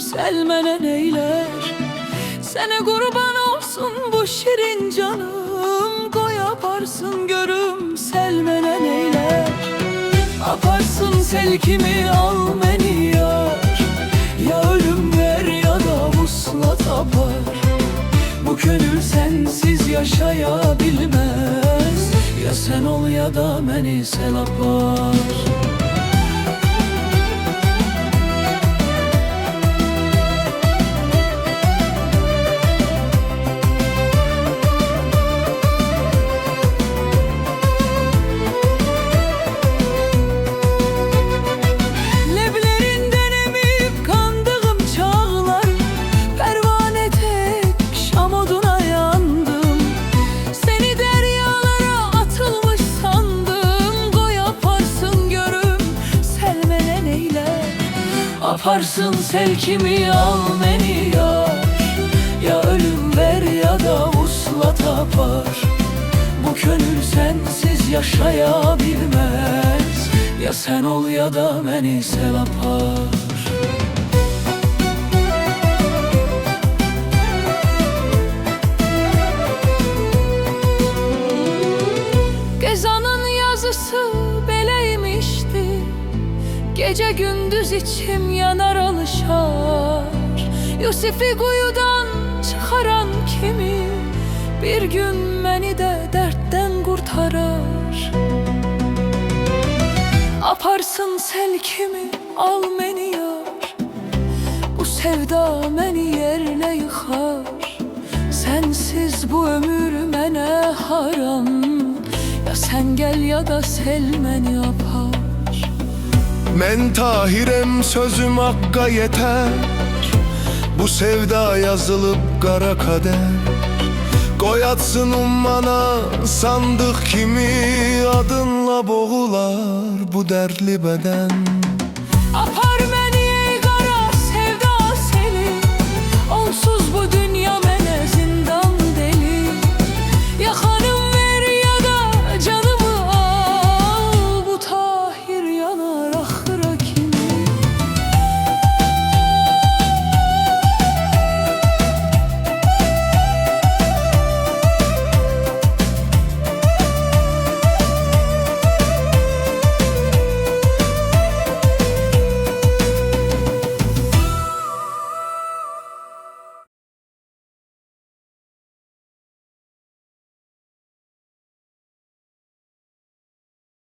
selmene neyler. Sene kurban olsun bu şirin canım Koy yaparsın görüm selmene neyler. Aparsın sevkimi al beni yar Ya ölüm ver ya da vuslat apar. Bu gönül sensiz yaşayabilmez Ya sen ol ya da beni sel apar Aparsın sevkimi al beni yar. Ya ölüm ver ya da uslat apar. Bu gönül sensiz yaşayabilmez. Ya sen ol ya da beni sev Gece gündüz içim yanar alışar. Yusuf'i kuyudan çıkaran kimi Bir gün beni de dertten kurtarar. Aparsın sel kimi al beni yar. Bu sevda beni yerle yıkar. Sensiz bu ömür mene haram. Ya sen gel ya da sel beni yapar Men tahirem sözüm hakka yeter. Bu sevda yazılıp kara kader. Koyatsın ummana sandık kimi Adınla boğular bu dertli beden